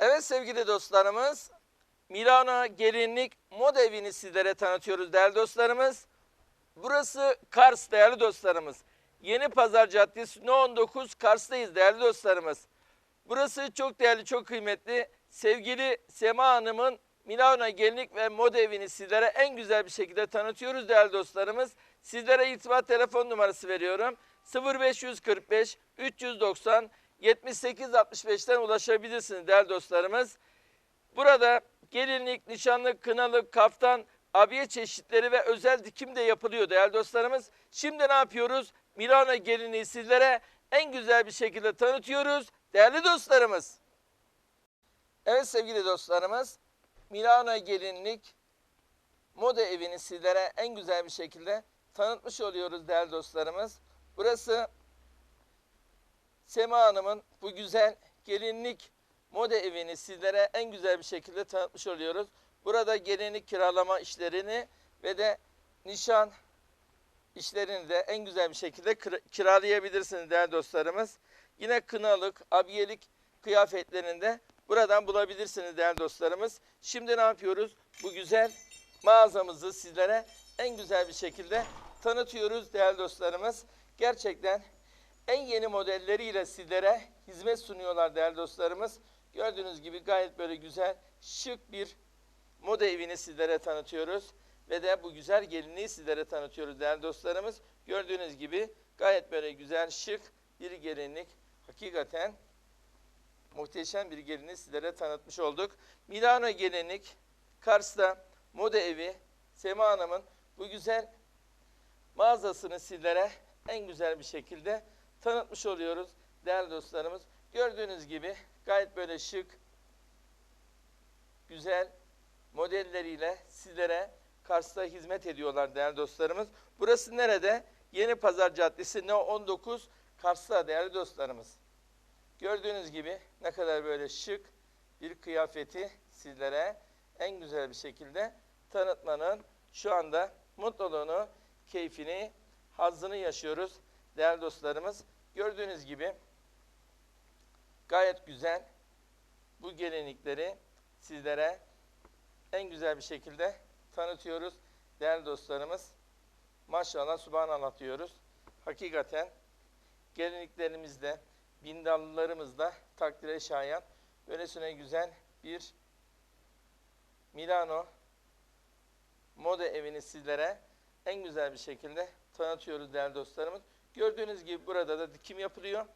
Evet sevgili dostlarımız, Milano Gelinlik Moda Evi'ni sizlere tanıtıyoruz değerli dostlarımız. Burası Kars değerli dostlarımız. Yeni Pazar Caddesi No 19 Kars'tayız değerli dostlarımız. Burası çok değerli, çok kıymetli. Sevgili Sema Hanım'ın Milano Gelinlik ve Moda Evi'ni sizlere en güzel bir şekilde tanıtıyoruz değerli dostlarımız. Sizlere irtibat telefon numarası veriyorum. 0545 390 7865'ten ulaşabilirsiniz değerli dostlarımız. Burada gelinlik, nişanlık, kınalık, kaftan, abiye çeşitleri ve özel dikim de yapılıyor değerli dostlarımız. Şimdi ne yapıyoruz? Milano gelinliği sizlere en güzel bir şekilde tanıtıyoruz değerli dostlarımız. Evet sevgili dostlarımız, Milano gelinlik moda evini sizlere en güzel bir şekilde tanıtmış oluyoruz değerli dostlarımız. Burası Sema Hanım'ın bu güzel gelinlik moda evini sizlere en güzel bir şekilde tanıtmış oluyoruz. Burada gelinlik kiralama işlerini ve de nişan işlerini de en güzel bir şekilde kira- kiralayabilirsiniz değerli dostlarımız. Yine kınalık, abiyelik kıyafetlerini de buradan bulabilirsiniz değerli dostlarımız. Şimdi ne yapıyoruz? Bu güzel mağazamızı sizlere en güzel bir şekilde tanıtıyoruz değerli dostlarımız. Gerçekten en yeni modelleriyle sizlere hizmet sunuyorlar değerli dostlarımız. Gördüğünüz gibi gayet böyle güzel, şık bir moda evini sizlere tanıtıyoruz. Ve de bu güzel gelinliği sizlere tanıtıyoruz değerli dostlarımız. Gördüğünüz gibi gayet böyle güzel, şık bir gelinlik. Hakikaten muhteşem bir gelinliği sizlere tanıtmış olduk. Milano gelinlik, Kars'ta moda evi, Sema Hanım'ın bu güzel mağazasını sizlere en güzel bir şekilde tanıtmış oluyoruz değerli dostlarımız. Gördüğünüz gibi gayet böyle şık, güzel modelleriyle sizlere Kars'ta hizmet ediyorlar değerli dostlarımız. Burası nerede? Yeni Pazar Caddesi No 19 Kars'ta değerli dostlarımız. Gördüğünüz gibi ne kadar böyle şık bir kıyafeti sizlere en güzel bir şekilde tanıtmanın şu anda mutluluğunu, keyfini, hazzını yaşıyoruz değerli dostlarımız. Gördüğünüz gibi gayet güzel bu gelinlikleri sizlere en güzel bir şekilde tanıtıyoruz değerli dostlarımız. Maşallah subhanallah diyoruz. Hakikaten gelinliklerimizde, bindallılarımızda takdire şayan böylesine güzel bir Milano moda evini sizlere en güzel bir şekilde tanıtıyoruz değerli dostlarımız. Gördüğünüz gibi burada da dikim yapılıyor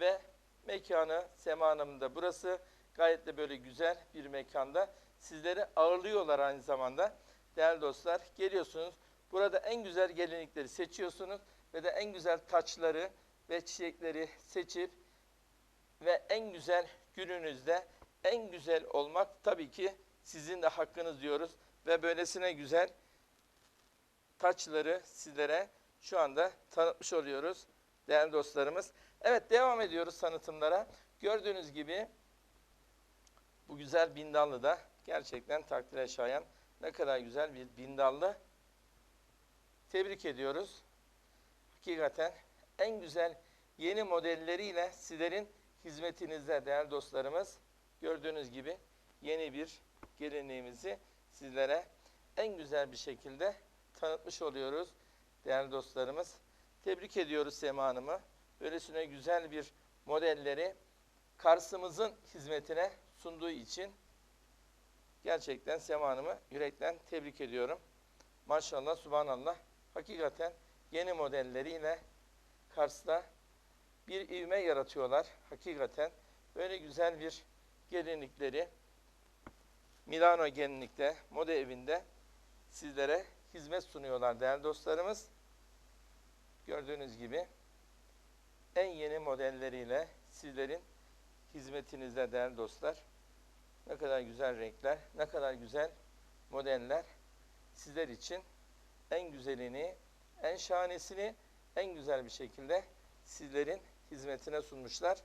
ve mekanı Sema Hanım'ın da burası. Gayet de böyle güzel bir mekanda. Sizleri ağırlıyorlar aynı zamanda. Değerli dostlar geliyorsunuz. Burada en güzel gelinlikleri seçiyorsunuz ve de en güzel taçları ve çiçekleri seçip ve en güzel gününüzde en güzel olmak tabii ki sizin de hakkınız diyoruz. Ve böylesine güzel taçları sizlere şu anda tanıtmış oluyoruz değerli dostlarımız. Evet devam ediyoruz tanıtımlara. Gördüğünüz gibi bu güzel bindallı da gerçekten takdire şayan ne kadar güzel bir bindallı. Tebrik ediyoruz. Hakikaten en güzel yeni modelleriyle sizlerin hizmetinizde değerli dostlarımız. Gördüğünüz gibi yeni bir gelinliğimizi sizlere en güzel bir şekilde tanıtmış oluyoruz değerli dostlarımız. Tebrik ediyoruz Sema Hanım'ı. Böylesine güzel bir modelleri Kars'ımızın hizmetine sunduğu için gerçekten Sema Hanım'ı yürekten tebrik ediyorum. Maşallah, subhanallah. Hakikaten yeni modelleriyle Kars'ta bir ivme yaratıyorlar. Hakikaten böyle güzel bir gelinlikleri Milano gelinlikte, moda evinde sizlere hizmet sunuyorlar değerli dostlarımız. Gördüğünüz gibi en yeni modelleriyle sizlerin hizmetinizde değerli dostlar. Ne kadar güzel renkler, ne kadar güzel modeller sizler için en güzelini, en şahanesini en güzel bir şekilde sizlerin hizmetine sunmuşlar.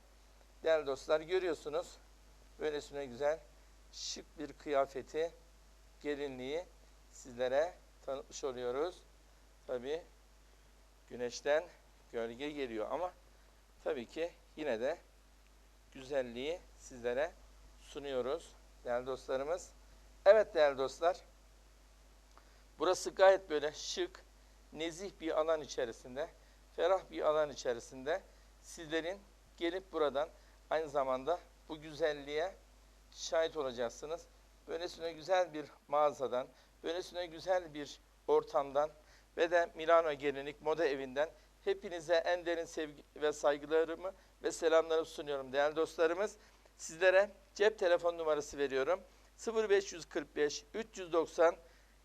Değerli dostlar görüyorsunuz böylesine güzel şık bir kıyafeti, gelinliği sizlere tanıtmış oluyoruz. Tabi güneşten gölge geliyor ama tabii ki yine de güzelliği sizlere sunuyoruz değerli dostlarımız. Evet değerli dostlar. Burası gayet böyle şık, nezih bir alan içerisinde, ferah bir alan içerisinde sizlerin gelip buradan aynı zamanda bu güzelliğe şahit olacaksınız. Böylesine güzel bir mağazadan, böylesine güzel bir ortamdan ve de Milano Gelinlik Moda Evi'nden hepinize en derin sevgi ve saygılarımı ve selamlarımı sunuyorum değerli dostlarımız. Sizlere cep telefon numarası veriyorum. 0545 390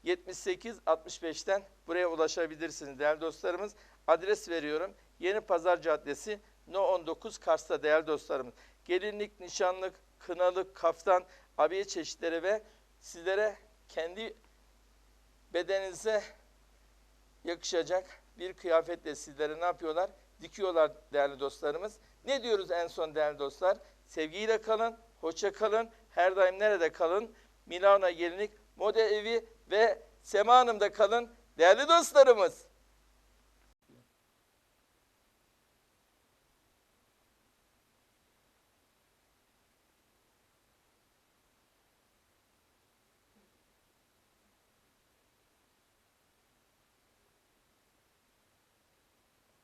78 65'ten buraya ulaşabilirsiniz değerli dostlarımız. Adres veriyorum. Yeni Pazar Caddesi No 19 Kars'ta değerli dostlarımız. Gelinlik, nişanlık, kınalık, kaftan, abiye çeşitleri ve sizlere kendi bedeninize yakışacak bir kıyafetle sizlere ne yapıyorlar? Dikiyorlar değerli dostlarımız. Ne diyoruz en son değerli dostlar? Sevgiyle kalın, hoşça kalın, her daim nerede kalın? Milano Gelinlik, Moda Evi ve Sema Hanım'da kalın değerli dostlarımız.